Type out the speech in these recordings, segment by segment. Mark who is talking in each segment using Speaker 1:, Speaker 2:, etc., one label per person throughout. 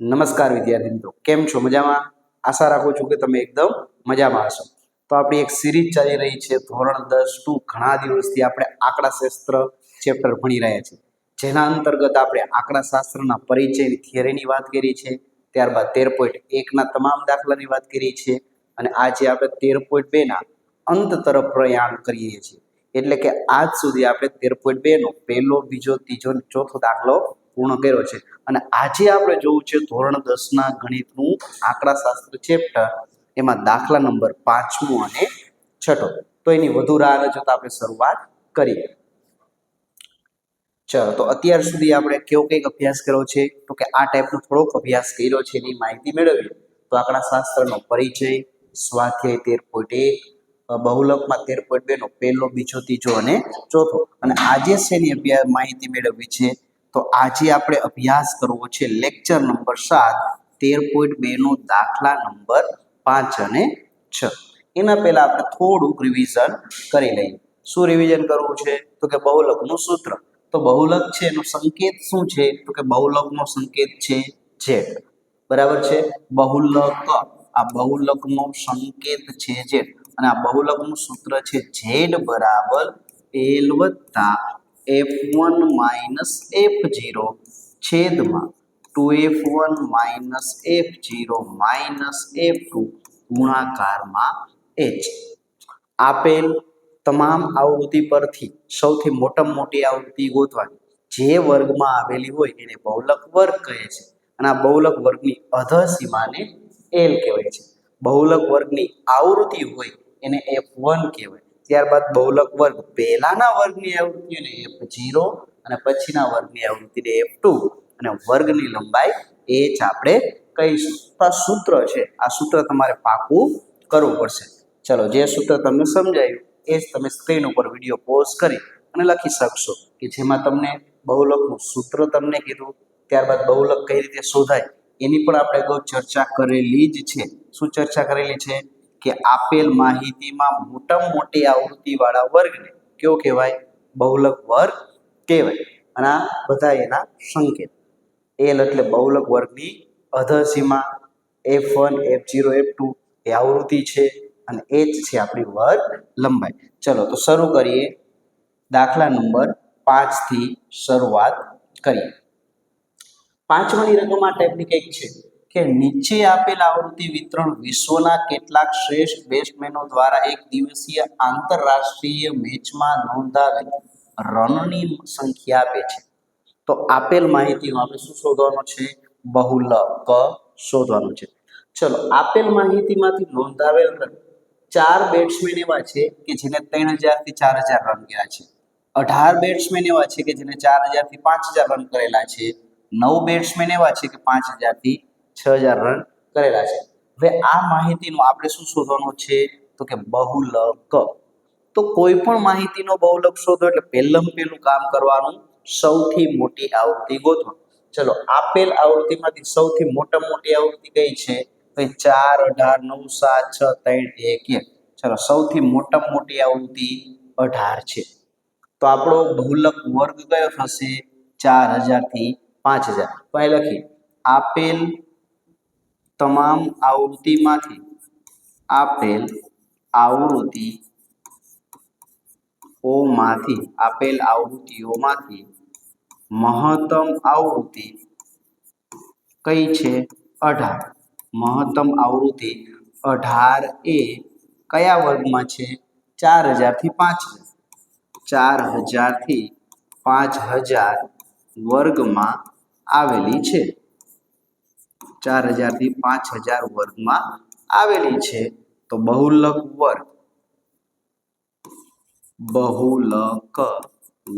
Speaker 1: નમસ્કાર વિદ્યાર્થી મિત્રો. કેમ છો? મજામાં? આશા રાખું છું કે તમે એકદમ મજામાં હશો. તો આપણી એક સિરીઝ ચાલી રહી છે, ધોરણ દસ ટુ. ઘણા દિવસથી આપણે આંકડાશાસ્ત્ર ચેપ્ટર ભણી રહ્યા છીએ. જેના અંતર્ગત આપણે આંકડાશાસ્ત્રના પરિચયની થિયરીની વાત કરી છે, ત્યારબાદ તેર પોઈન્ટ એકના તમામ દાખલાની વાત કરી છે, અને આજે આપણે તેર પોઈન્ટ બેના અંત તરફ પ્રયાણ કરીએ છીએ. એટલે કે આજ સુધી આપણે તેર પોઈન્ટ બેનો પહેલો, બીજો, ત્રીજો ચોથો દાખલો પૂર્ણ કર્યો છે. અને આજે આપણે જોવું છે ધોરણ દસના ગણિતનું આંકડાશાસ્ત્ર ચેપ્ટર એમાં દાખલા નંબર પાંચમો અને છઠ્ઠો. તો એની વધુ રાહ ન જોતા આપણે શરૂઆત કરીએ. ચલો, તો અત્યાર સુધી આપણે કેવો કંઈક અભ્યાસ કર્યો છે? તો કે આ ટાઈપનો થોડોક અભ્યાસ કર્યો છે એની માહિતી મેળવી તો આંકડાશાસ્ત્રનો પરિચય, સ્વાધ્યાય તેર પોઈન્ટ એક બહુલકમાં તેર પોઈન્ટ બેનો પહેલો, બીજો, ત્રીજો અને ચોથો. અને આજે શેની અભ્યાસ માહિતી મેળવવી છે તો આજે આપણે અભ્યાસ કરવો છે લેક્ચર નંબર સાત, તેર પોઈન્ટ બેનો દાખલા નંબર પાંચ અને છ. એના પહેલા આપણે થોડુંક રિવિઝન કરી લઈએ. શું રિવિઝન કરવું છે? તો કે બહુલકનું સૂત્ર. તો બહુલક છે એનો સંકેત શું છે? તો કે બહુલકનો સંકેત છે જેટ બરાબર છે? બહુલક. આ બહુલકનો સંકેત છે જેટ અને આ બહુલકનું સૂત્ર છે જેડ બરાબર એલ વત્તા F one minus F zero છેદમાં two F one minus F zero minus F two ગુણાકારમાં એચ આપેલ તમામ આવૃત્તિ પરથી સૌથી મોટામાં મોટી આવૃત્તિ ગોતવાની. જે વર્ગમાં આવેલી હોય એને બહુલક વર્ગ કહે છે. અને આ બહુલક વર્ગની અધસીમાને એલ કહેવાય છે. બહુલક વર્ગની આવૃત્તિ હોય એને એફ વન કહેવાય. ત્યારબાદ બહુલક વર્ગ. પહેલાના વર્ગની આવૃત્તિને એફ જીરો અને પછીના વર્ગની આવૃત્તિને એફ ટુ અને વર્ગની લંબાઈ એ જ આપણે કહીશું. આ સૂત્ર છે. આ સૂત્ર તમારે પાકું કરવું પડશે. ચલો, જે સૂત્ર તમને સમજાયું, એ જ તમે સ્ક્રીન ઉપર વીડિયો પોઝ કરી અને લખી શકશો કે જેમાં તમને બહુલકનું સૂત્ર તમને કીધું. ત્યારબાદ બહુલક કઈ રીતે શોધાય, એની પણ આપણે અગાઉ ચર્ચા કરેલી જ છે. શું ચર્ચા કરેલી છે? કે આપેલ માહિતીમાં મોટામાં મોટી આવૃત્તિવાળા વર્ગને કયો કહેવાય? બહુલક વર્ગ કહેવાય. અને આ બધા એના સંકેત. એલ એટલે બહુલક વર્ગની અધસીમા F one F zero F two એ આવૃત્તિ છે અને એચ છે આપણી વર્ગ લંબાઈ. ચલો, તો શરૂ કરીએ. દાખલા નંબર પાંચથી શરૂઆત કરીએ. પાંચમાની રકમ આ ટાઈપની કંઈક છે. કે નીચે આપેલ આવૃત્તિ વિતરણ વિશ્વના કેટલાક શ્રેષ્ઠ બેટ્સમેનો દ્વારા એક દિવસીય આંતરરાષ્ટ્રીય મેચમાં નોંધાવેલ રનની સંખ્યા આપે છે. તો આપેલ માહિતીમાં આપણે શું શોધવાનું છે? બહુલક શોધવાનું છે. ચલો, આપેલ માહિતીમાંથી નોંધાવેલ રન ચાર બેટ્સમેન એવા છે કે જેને ત્રણ હજારથી ચાર હજાર રન ગયા છે. અઢાર બેટ્સમેન એવા છે કે જેને ચાર હજારથી પાંચ હજાર રન કરેલા છે. નવ બેટ્સમેન એવા છે કે પાંચ હજારથી છ હજાર રન કરેલા છે. હવે આ માહિતીનું આપણે શું શોધવાનું છે? તો કે બહુલક. તો કોઈ પણ માહિતીનો બહુલક શોધો એટલે પહેલું પહેલું કામ કરવાનું સૌથી મોટી આવૃત્તિ ગોતવા. ચલો આપેલ આવૃત્તિમાંથી સૌથી મોટામાં મોટી આવૃત્તિ કઈ છે? તો ચાર, અઢાર, નવ, સાત, છ, ત્રણ, એક એક. ચલો, સૌથી મોટામાં મોટી આવૃત્તિ અઢાર છે. તો આપણો બહુલક વર્ગ કયો થશે? ચાર હજારથી પાંચ હજાર. તો અહીં લખીએ. આપેલ તમામ આવૃત્તિમાંથી આપેલ આવૃત્તિ ઓમાંથી આપેલ આવૃત્તિઓમાંથી મહત્તમ આવૃત્તિ કઈ છે? અઢાર. મહત્તમ આવૃત્તિ અઢાર એ કયા વર્ગમાં છે? ચાર હજારથી પાંચ હજાર. ચાર હજારથી પાંચ હજાર વર્ગમાં આવેલી છે. ચાર હજારથી પાંચ હજાર વર્ગમાં આવેલી છે. તો બહુલક વર્ગ બહુલક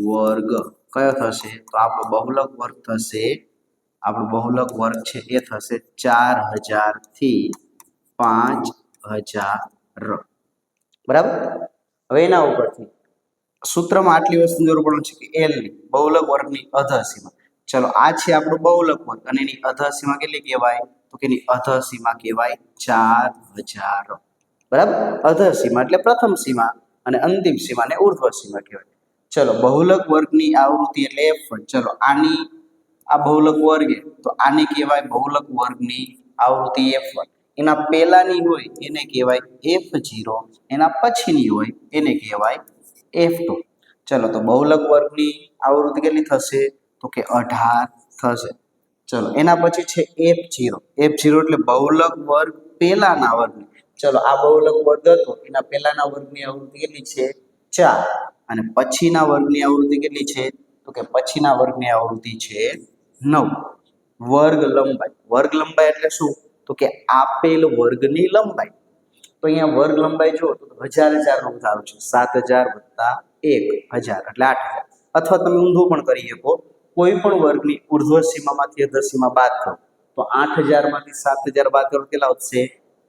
Speaker 1: વર્ગ કયો થશે? તો આપણો બહુલક વર્ગ થશે, આપણો બહુલક વર્ગ છે એ થશે ચાર હજારથી પાંચ હજાર બરાબર? હવે એના ઉપરથી. સૂત્રમાં આટલી વસ્તુ જરૂર પડે છે કે એલની બહુલક વર્ગની અધસીમા. ચલો, આ છે આપણું બહુલક વર્ગ અને એની અધસીમા કેટલી કહેવાય? તો કે એની અધસીમા કહેવાય ચાર હજાર. બરાબર? અધસીમા એટલે પ્રથમ સીમા અને અંતિમ સીમાને ઉર્ધ્વ સીમા કહેવાય. ચલો, બહુલક વર્ગની આવૃત્તિ એટલે એફ ચલો, આની, આ બહુલક વર્ગ તો આને કહેવાય બહુલક વર્ગની આવૃત્તિ એફ એના પહેલાની હોય, એને કહેવાય એફ જીરો એના પછીની હોય, એને કહેવાય એફ ટુ ચલો, તો બહુલક વર્ગની આવૃત્તિ કેટલી થશે? તો કે અઢાર થશે. ચલો, એના પછી છે એફ જીરો એફ જીરો એટલે બહુલક વર્ગ પહેલાના વર્ગની. ચલો, આ બહુલક વર્ગ હતો. એના પહેલાના વર્ગની આવૃત્તિ કેટલી છે? ચાર. અને પછીના વર્ગની આવૃત્તિ કેટલી છે? તો કે પછીના વર્ગની આવૃત્તિ છે નવ. વર્ગ લંબાઈ. વર્ગ લંબાઈ એટલે શું? તો કે આપેલ વર્ગની લંબાઈ. તો અહીંયા વર્ગ લંબાઈ જો તો હજાર હજાર નો ધારો છે. સાત હજાર વત્તા એક હજાર, એટલે આઠ હજાર. અથવા તમે ઊંધું પણ કરી શકો. કોઈ પણ વર્ગની ઉર્ધ્વ સીમામાંથી અધર સીમા બાદ કરો. તો આઠ હજારમાંથી સાત હજાર બાદ કરો કેટલા વધશે?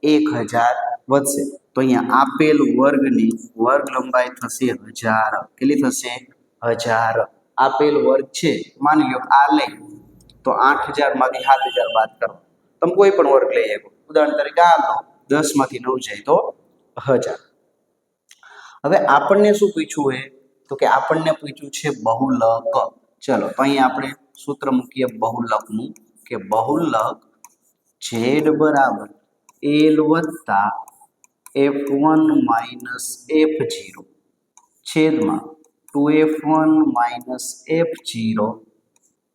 Speaker 1: એક હજાર વધશે. તો અહીંયા આપેલ વર્ગની વર્ગ લંબાઈ થશે હજાર. કેટલી થશે? હજાર. આપેલ વર્ગ છે, માની લો આ લઈ તો આઠ હજારમાંથી સાત હજાર બાદ કરો. તમે કોઈ પણ વર્ગ લઈ શકો. ઉદાહરણ તરીકે આ લો. દસમાંથી નવ જાય તો હજાર. હવે આપણને શું પૂછ્યું હે તો કે આપણને પૂછ્યું છે બહુલક. ચલો, તો અહીં આપણે સૂત્ર મૂકીએ બહુલકનું, કે બહુલક ઝેડ બરાબર એલ વત્તા F one minus F zero છેદમાં two F one minus F zero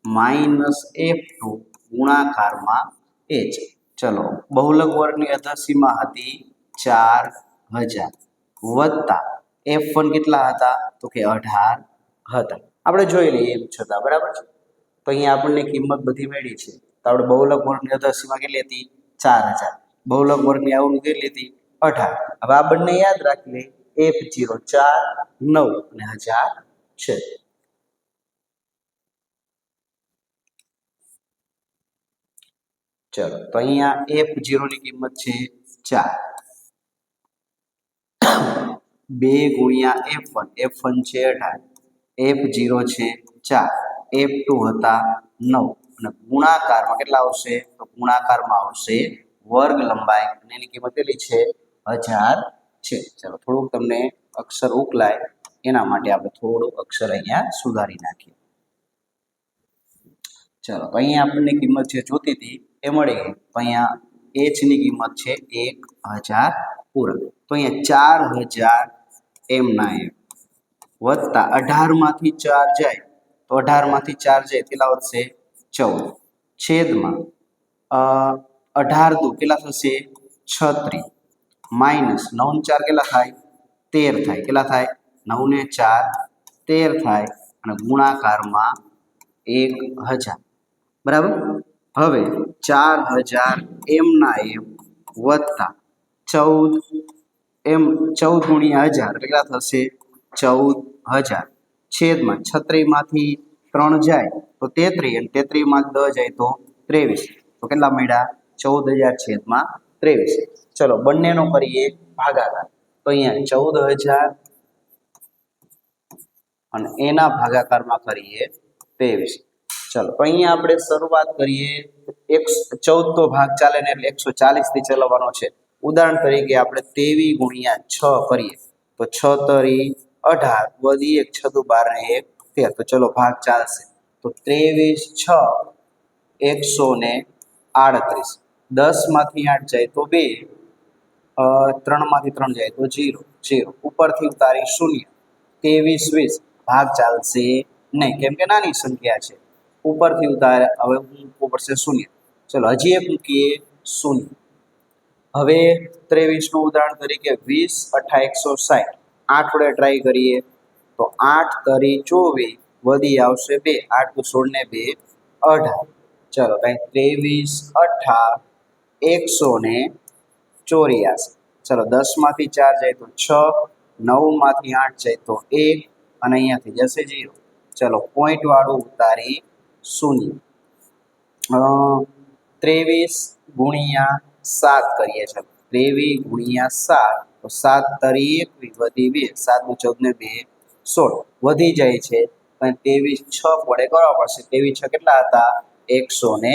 Speaker 1: minus F two ગુણાકારમાં એચ ચલો, બહુલક વર્ગની અધસીમા હતી ચાર હજાર વત્તા એફ વન કેટલા હતા? તો કે અઢાર હતા. આપણે જોઈ લઈએ એમ છતાં, બરાબર છે? તો અહીંયા આપણને કિંમત બધી મેળવી છે. તો આપણે બહુલક વર્ગની અધસીમા કેટલી હતી? ચાર હજાર. બહુલક વર્ગની આવું કેટલી હતી? અઢાર. હવે આ બંને યાદ રાખી લે એફ જીરો ચાર નવ અને હજાર છે. ચલો, તો અહીંયા એફની કિંમત છે ચાર. બે ગુણ્યા એફ વન. એફ વન છે અઢાર. એફ જીરો છે, ચાર. એફ ટુ હતા, નવ. અને ગુણાકારમાં કેટલા આવશે? તો ગુણાકારમાં આવશે વર્ગ લંબાઈ. અને એની કિંમત કેટલી છે? હજાર છે. ચાલો, થોડુંક તમને અક્ષર ઉકલાય. એના માટે આપણે થોડું અક્ષર અહીંયા સુધારી નાખીએ. ચલો અહીંયા આપણને કિંમત જે જોતી હતી, એ મળી ગઈ. તો અહીંયા એચની કિંમત છે એક હજાર પૂરક. તો અહીંયા ચાર હજાર એમના એમ. વત્તા અઢારમાંથી ચાર જાય, તો અઢારમાંથી ચાર જાય કેટલા વધશે? ચૌદ. છેદમાં અઢાર દુ કેટલા થશે? છત્રીસ. માઇનસ નવ ચાર કેટલા થાય? તેર થાય. કેટલા થાય? નવ ને ચાર. તેર થાય અને ગુણાકારમાં એક હજાર. બરાબર? હવે ચાર હજાર એમના એમ વત્તા ચૌદ. એમ ચૌદ ગુણ્યા હજાર કેટલા થશે? ચૌદ હજાર. છેદમાં છત્રીમાંથી ત્રણ જાય તો તેત્રીસ અને તેત્રીસમાં દસ જાય તો ત્રેવીસ. તો કેટલા મળ્યા? ચૌદ હજાર છેદમાં ત્રેવીસ. ચલો, બંનેનો કરીએ ભાગાકાર. તો અહીંયા ચૌદ હજાર અને એના ભાગાકારમાં કરીએ ત્રેવીસ. ચલો અહીંયા આપણે શરૂઆત કરીએ. એક ચૌદ તો ભાગ ચાલે ને એટલે એકસો ચાલીસથી ચલાવવાનો છે. ઉદાહરણ તરીકે આપણે તેવી ગુણ્યા છ કરીએ. તો છ તરી અઢાર વધી એક, છ, દુ, બાર ને એક, તેર. તો ચલો ભાગ ચાલશે. તો ત્રેવીસ, છ, એકસો ને આડત્રીસ. દસમાંથી આઠ જાય તો બે ત્રણમાંથી ત્રણ જાય તો જીરો જીરો. ઉપરથી ઉતારી શૂન્ય. ત્રેવીસ, વીસ. ભાગ ચાલશે નહીં. કેમ કે નાની સંખ્યા છે. ઉપરથી ઉતારે, હવે મૂકવું પડશે શૂન્ય. ચલો, હજી એક મૂકીએ શૂન્ય. હવે ત્રેવીસનું ઉદાહરણ તરીકે વીસ અઠા એકસો સાઠ. આઠ વડે ટ્રાય કરીએ, તો આઠ તરી ચોવીસ, વધી આવશે બે, આઠ સોળ ને બે, અઢાર. ચલો કાંઈ ત્રેવીસ, અઢાર, એકસો ને ચોર્યાસી. ચલો દસમાંથી ચાર જાય તો છ, નવમાંથી આઠ જાય તો એક, અને અહીંયાથી જશે જીરો ચલો પોઈન્ટવાળું ઉતારી શૂન્ય. ત્રેવીસ ગુણ્યા સાત કરીએ. ચલો ત્રેવીસ ગુણ્યા સાત. તો સાત તરી એકવીસ વધી બે, સાત ચૌદ ને બે, સોળ. વધી જાય છે, પણ ત્રેવીસ છ વડે કરવા પડશે. ત્રેવીસ છ કેટલા હતા? એકસો ને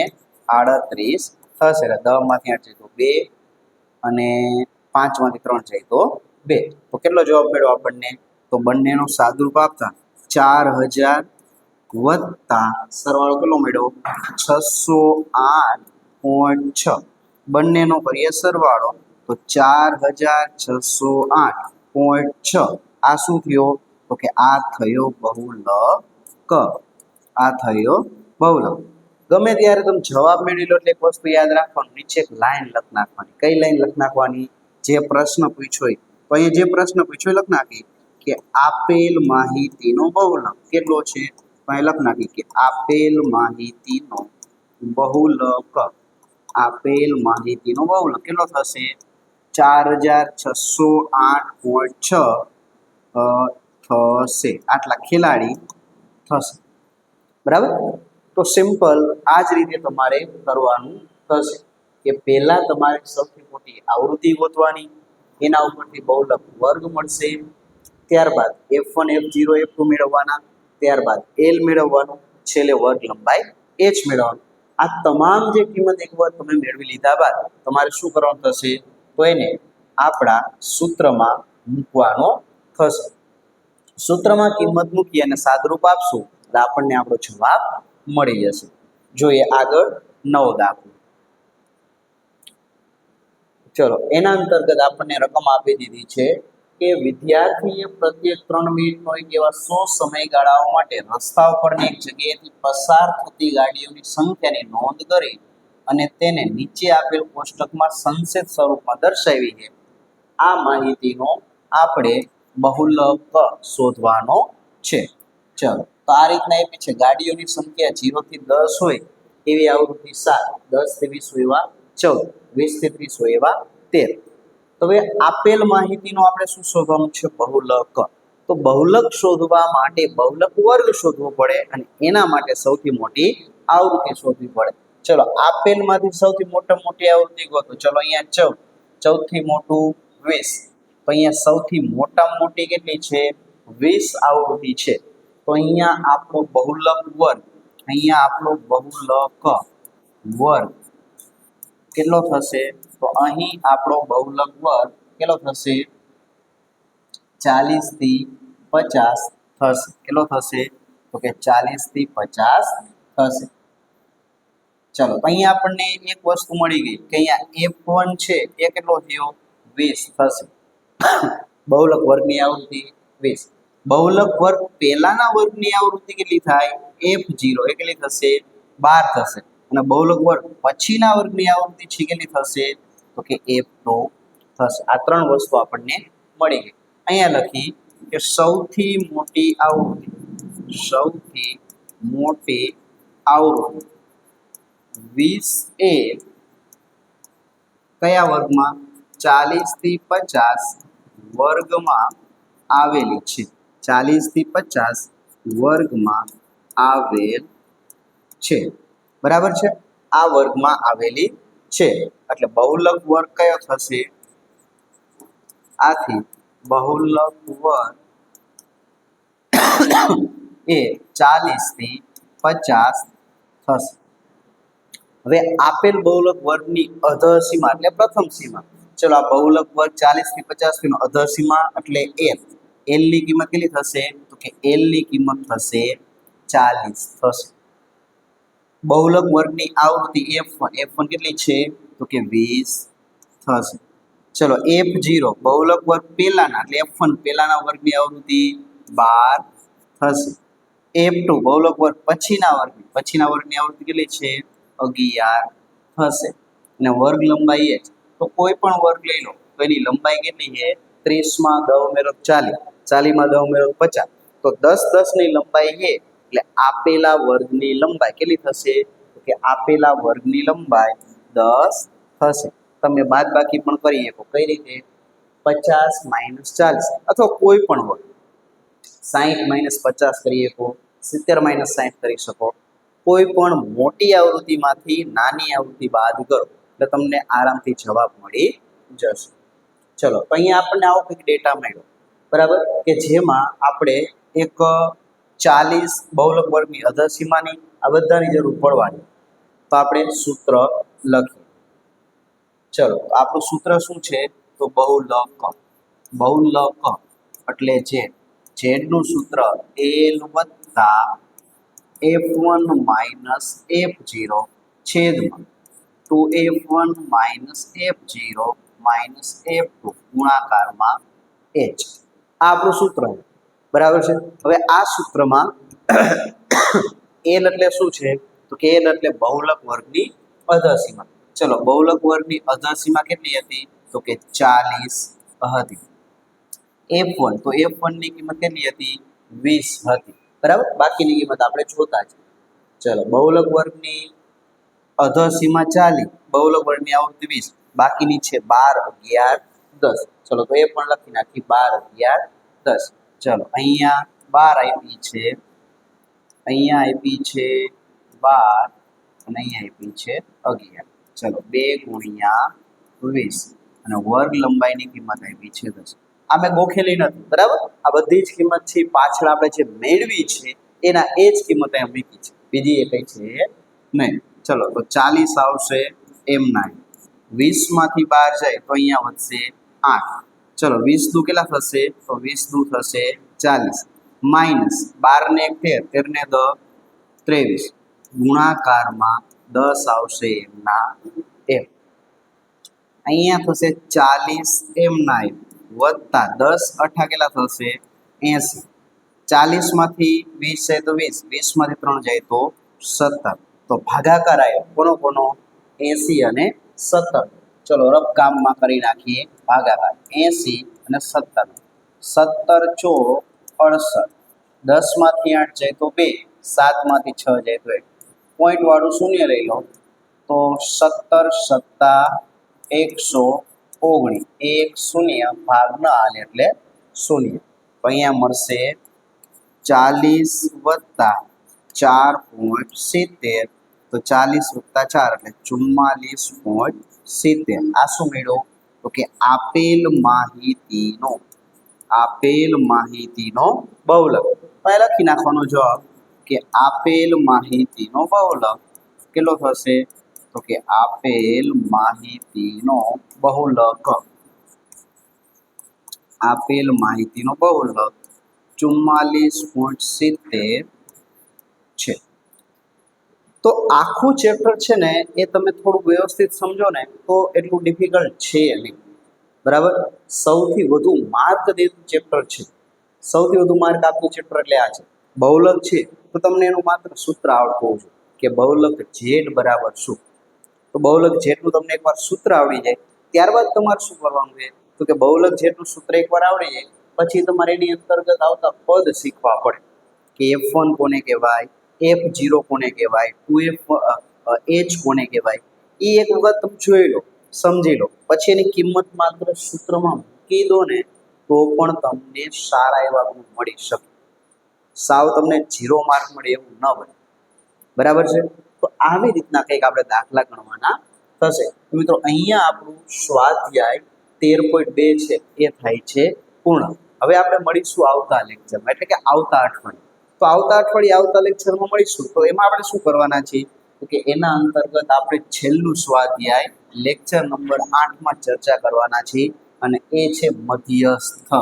Speaker 1: આડત્રીસ. થશે એટલે દસમાંથી આઠ જાય તો બે અને પાંચમાંથી ત્રણ જાય તો બે. તો કેટલો જવાબ મળ્યો આપણને? તો બંનેનો સાદુરૂપ આપતા ચાર હજાર વત્તા સરવાળો કેટલો મળ્યો? છસો આઠ પોઈન્ટ છ. બંનેનો કરીએ સરવાળો. તો ચાર હજાર છસો આઠ પોઈન્ટ છ. આ શું થયો? તો કે આ થયો બહુલક. આ થયો બહુલક. ગમે ત્યારે તમે જવાબ મેળવી લો એટલે એક વસ્તુ યાદ રાખવાનું, નીચે એક લાઈન લખ નાખવાની. કઈ લાઈન લખ નાખવાની? જે પ્રશ્ન પૂછ્યો તો અહીંયા જે પ્રશ્ન પૂછ્યો લખ નાખી. કે આપેલ માહિતીનો બહુલક કેટલો છે? અહીં લખ નાખી કે આપેલ માહિતીનો બહુલક. આપેલ માહિતીનો બહુલક કેટલો થશે? ચાર હજાર છસો આઠ પોઈન્ટ છ થશે. આટલા ખેલાડી થશે. બરાબર? તો સિમ્પલ, આ જ રીતે તમારે કરવાનું થશે. કે પહેલાં તમારે સૌથી મોટી આવૃત્તિ ગોતવાની, એના ઉપરથી બહુલક વર્ગ મળશે. ત્યારબાદ F one F zero F two મેળવવાના. ત્યારબાદ એલ મેળવવાનું. છેલ્લે વર્ગ લંબાઈ એચ મેળવવાનું. આ તમામ જે કિંમત એકવાર તમે મેળવી લીધા બાદ તમારે શું કરવાનું થશે? તો એને આપણા સૂત્રમાં મૂકવાનો થશે. સૂત્રમાં કિંમત મૂકી અને સાદરૂપ આપશું એટલે આપણને આપણો જવાબ મળી જશે. જોઈએ આગળ નવો દાખલો. ચલો, એના અંતર્ગત આપણને રકમ આપી દીધી છે કે વિદ્યાર્થીએ પ્રત્યેક ત્રણ મિનિટનો એક એવા સો સમયગાળાઓ માટે રસ્તા ઉપરની એક જગ્યાએથી પસાર થતી ગાડીઓની સંખ્યાની નોંધ કરી અને તેને નીચે આપેલ કોષ્ટકમાં સંક્ષેપ સ્વરૂપમાં દર્શાવી છે. આ માહિતીનો આપણે બહુલક શોધવાનો છે. ચલો, તો આ રીતના એમ છે. ગાડીઓની સંખ્યા જીરો થી દસ હોય એવી આવૃત્તિ સાત, દસથી વીસ હોય એવા ચૌદ, વીસથી ત્રીસ હોય એવા તેર. તો હવે આપેલ માહિતીનો આપણે શું શોધવાનું છે? બહુલક. તો બહુલક શોધવા માટે બહુલક વર્ગ શોધવો પડે અને એના માટે સૌથી મોટી આવૃત્તિ શોધવી પડે. ચલો આપેલમાંથી સૌથી મોટા મોટી આવૃત્તિ ગોતો. ચલો, અહીંયા ચૌદ. ચૌદથી મોટું વીસ. તો અહીંયા સૌથી મોટામાં મોટી કેટલી છે? વીસ આવૃત્તિ છે. તો અહીંયા આપણો બહુલક વર્ગ, અહીંયા આપણો બહુલક વર્ગ કેટલો થશે? તો અહીં આપણો બહુલક વર્ગ કેટલો થશે? ચાલીસથી પચાસ થશે. કેટલો થશે? તો કે ચાલીસથી પચાસ થશે. ચલો, તો અહીંયા આપણને એક વસ્તુ મળી ગઈ કે અહીંયા એફ વન છે, એ કેટલો થયો? વીસ, થશે. બહુલક વર્ગની આવૃત્તિ વીસ. બહુલક વર્ગ પહેલાના વર્ગની આવૃત્તિ કેટલી થાય? એફ જીરો એ કેટલી થશે? બાર થશે. અને બહુલક વર્ગ પછીના વર્ગની આવૃત્તિ છે, કેટલી થશે? તો કે એફ તો થશે. આ ત્રણ વસ્તુ આપણને મળી ગઈ. અહીંયા લખી કે સૌથી મોટી આવૃત્તિ, સૌથી મોટી આવૃત્તિ. વીસ એ કયા વર્ગમાં? ચાલીસથી પચાસ વર્ગમાં આવેલી છે. ચાલીસથી પચાસ વર્ગમાં આવેલ છે. બરાબર છે? આ વર્ગમાં આવેલી છે. એટલે બહુલક વર્ગ કયો થશે? આથી બહુલક વર્ગ એ ચાલીસથી પચાસ થશે. હવે આપેલ બહુલક વર્ગની અધર સીમા એટલે પ્રથમ સીમા. ચલો આ બહુલક વર્ગ ચાલીસથી પચાસ નો અધર સીમા એટલે એફ એલની કિંમત કેટલી થશે? તો કે એલની કિંમત થશે ચાલીસ. થશે. બહુલક વર્ગની આવૃત્તિ એફ વન એફ વન કેટલી છે? તો કે વીસ. થશે. ચલો એફ જીરો બહુલક વર્ગ પહેલાના, એટલે એફ વન પહેલાના વર્ગની આવૃત્તિ બાર થશે. એફ ટુ બહુલક વર્ગ પછીના વર્ગની પછીના વર્ગની આવૃત્તિ કેટલી છે? અગિયાર થશે. અને વર્ગ લંબાઈ એ જ તો કોઈ પણ વર્ગ લઈ લો. તો એની લંબાઈ કેટલી છે? ત્રીસમાં દહ ઉમેરો ચાલીસ. ચાલીસમાં દહ ઉમેરો પચાસ. તો દસ દસની લંબાઈ છે એટલે આપેલા વર્ગની લંબાઈ કેટલી થશે? કે આપેલા વર્ગની લંબાઈ દસ થશે. તમે બાદ બાકી પણ કરી શકો. કઈ રીતે? પચાસ માઇનસ ચાલીસ. અથવા કોઈ પણ વર્ગ. સાહીઠ માઇનસ પચાસ કરી શકો. સિત્તેર માઇનસ સાહીઠ કરી શકો. કોઈ પણ મોટી આવૃત્તિમાંથી નાની આવૃત્તિ બાદ કરો, એટલે તમને આરામથી જવાબ મળી જશે. ચલો, તો અહીંયા આપણને આવો કંઈક ડેટા મળ્યો, બરાબર? કે જેમાં આપણે એક ચાલીસ બહુલક વર્ગની અધર સીમાની આ બધાની જરૂર પડવાની. તો આપણે સૂત્ર લખીએ. ચલો આપણું સૂત્ર શું છે? તો બહુલક. બહુલક એટલે જે ઝેડનું સૂત્ર એલ વત્તા F one minus F zero છેદમાં two F one minus F zero minus F two ગુણાકારમાં એચ આ આપણું સૂત્ર બરાબર છે? હવે આ સૂત્રમાં એલ એટલે શું છે? તો કે એલ એટલે બહુલક વર્ગની અધસીમા. ચલો, બહુલક વર્ગની અધસીમા કેટલી હતી? તો કે ચાલીસ હતી. એફ વન તો એફ વનની કિંમત કેટલી હતી? વીસ હતી. બરાબર? બાકીની કિંમત આપણે જોતા જ. ચલો, બહુલક વર્ગની અધસીમા ચાલી, બહુલક વર્ગની આવૃત્તિ વીસ, બાકીની છે બાર અગિયાર દસ. ચલો, તો એ પણ લખી નાખી, બાર અગિયાર દસ. ચલો, અહીંયા બાર આપી છે, અહીંયા આપી છે બાર અને અહીંયા આપી છે અગિયાર. ચલો, બે ગુણ્યા વીસ. અને વર્ગ લંબાઈની કિંમત આપી છે દસ. આ મેં ગોખેલી નથી, બરાબર? આ બધી જ કિંમત છે પાછળ આપણે જે મેળવી છે, એના એ જ કિંમત અહીંયા મૂકી છે. બીજી એ કઈ છે, નહીં, ચલો, તો ચાલીસ આવશે એમ નાઇન. વીસમાંથી બાર જાય, તો અહીંયા વધશે આઠ. ચલો વીસ દુ કેટલા થશે? તો વીસ દુ થશે ચાલીસ. માઇનસ બાર ને એક તેર તેર ને દ ત્રેવીસ. ગુણાકારમાં દસ આવશે એમના એમ. અહીંયા થશે ચાલીસ એમ નાઇન. વત્તા દસ અઠા કેટલા થશે એંસી. ચાલીસમાંથી વીસ જાય તો વીસ. વીસમાંથી ત્રણ જાય તો સત્તર. તો ભાગાકાર આવ્યો કોનો કોનો? એંસી અને સત્તર. ચલો રફ કામમાં કરી નાખીએ. ભાગાકાર. એંસી અને સત્તર. સત્તર ચો અડસઠ. દસમાંથી આઠ જાય તો બે. સાતમાંથી છ જાય તો એક. પોઈન્ટવાળું શૂન્ય લઈ લો. તો સત્તર સત્તા એકસો ઓગણીસ એક શૂન્ય ભાગ ન હાલે એટલે શૂન્ય. અહીંયા મળશે ચાલીસ વત્તા ચાર પોઈન્ટ સિત્તેર. તો ચાલીસ વત્તા ચાર એટલે ચુમ્માલીસ પોઈન્ટ સિત્તેર. આ શું મેળવો તો કે આપેલ માહિતીનો આપેલ માહિતીનો બહુલક. પહેલા લખી નાખવાનો જવાબ કે આપેલ માહિતીનો બહુલક કેટલો થશે? તો કે આપેલ માહિતીનો બહુલક. આપેલ માહિતીનો બહુલક ચુમ્માલીસ પોઈન્ટ સિત્તેર છે. તો આખું ચેપ્ટર છે ને એ તમે થોડું વ્યવસ્થિત સમજો ને તો એટલું ડિફિકલ્ટ છે નહીં. બરાબર? સૌથી વધુ માર્ક દેતું ચેપ્ટર છે. સૌથી વધુ માર્ક આપતું ચેપ્ટર એટલે આ છે. બહુલક છે. તો તમને એનું માત્ર સૂત્ર આવડતું હોવું કે બહુલક જેડ બરાબર શું? તો બહુલક જેટલું તમને એકવાર સૂત્ર આવડી જાય, ત્યારબાદ તમારે શું કરવાનું છે? તો કે બહુલક જેટલું સૂત્ર એકવાર આવડી જાય, પછી તમારે એની અંતર્ગત આવતા પદ શીખવા પડે. કે એફ વન કોને કહેવાય એફ જીરો કોને કહેવાય, ટુ એફ એચ કોને કહેવાય એ એક વખત તમે જોઈ લો, સમજી લો. પછી એની કિંમત માત્ર સૂત્રમાં મૂકી દો ને, તો પણ તમને સારા એવા ગુણ મળી શકે. સાવ તમને ઝીરો માર્ક મળે એવું ન બને. બરાબર છે? તો આવી રીતના કંઈક આપણે દાખલા ગણવાના થશે. તો મિત્રો, અહીંયા આપણું સ્વાધ્યાય તેર પોઈન્ટ બે છે, એ થાય છે પૂર્ણ. હવે આપણે મળીશું આવતા લેક્ચરમાં એટલે કે આવતા અઠવાડિયે. તો આવતા અઠવાડિયે આવતા લેક્ચરમાં મળીશું. તો એમાં આપણે શું કરવાના છીએ? તો કે એના અંતર્ગત આપણે છેલ્લું સ્વાધ્યાય લેક્ચર નંબર આઠમાં ચર્ચા કરવાના છીએ, અને એ છે મધ્યસ્થ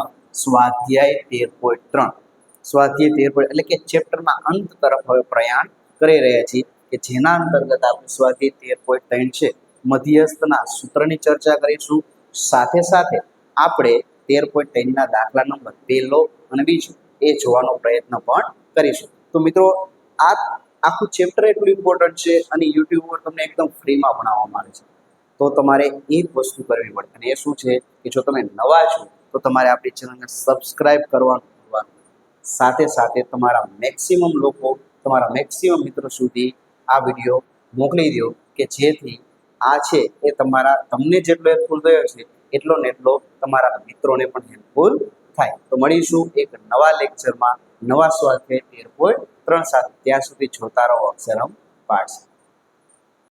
Speaker 1: સ્વાધ્યાય તેર પોઈન્ટ ત્રણ. સ્વાધ્યાય તેર પોઈન્ટ એટલે કે ચેપ્ટરના અંત તરફ હવે પ્રયાણ કરી રહ્યા છીએ. કે જેના અંતર્ગત આપણે સ્વાધ્યાય તેર પોઈન્ટ ત્રણ છે. મધ્યસ્થના સૂત્રની ચર્ચા કરીશું. સાથે સાથે આપણે તેર પોઈન્ટ ત્રણના દાખલા નંબર પહેલો અને બીજો એ જોવાનો પ્રયત્ન પણ કરીશું. તો મિત્રો, આ આખું ચેપ્ટર એટલું ઇમ્પોર્ટન્ટ છે અને યુટ્યુબ પર તમને એકદમ ફ્રીમાં ભણાવવામાં આવે છે. તો તમારે એક વસ્તુ કરવી પડે અને એ શું છે કે જો તમે નવા છો, તો તમારે આપણી ચેનલને સબસ્ક્રાઇબ કરવાનું સાથે સાથે તમારા મેક્સિમમ લોકો, તમારા મેક્સિમમ મિત્રો સુધી આ વીડિયો મોકલી દો કે જેથી આ છે એ તમારા તમને જેટલો હેલ્પફુલ થયો છે, એટલો ને એટલો તમારા મિત્રોને પણ હેલ્પફુલ થાય. તો મળીશું એક નવા લેક્ચરમાં નવા સ્વાસ્થ્ય એરપોર્ટ ત્રણ સાત ત્યાં સુધી જોતા રહો અક્ષરમ પાઠ.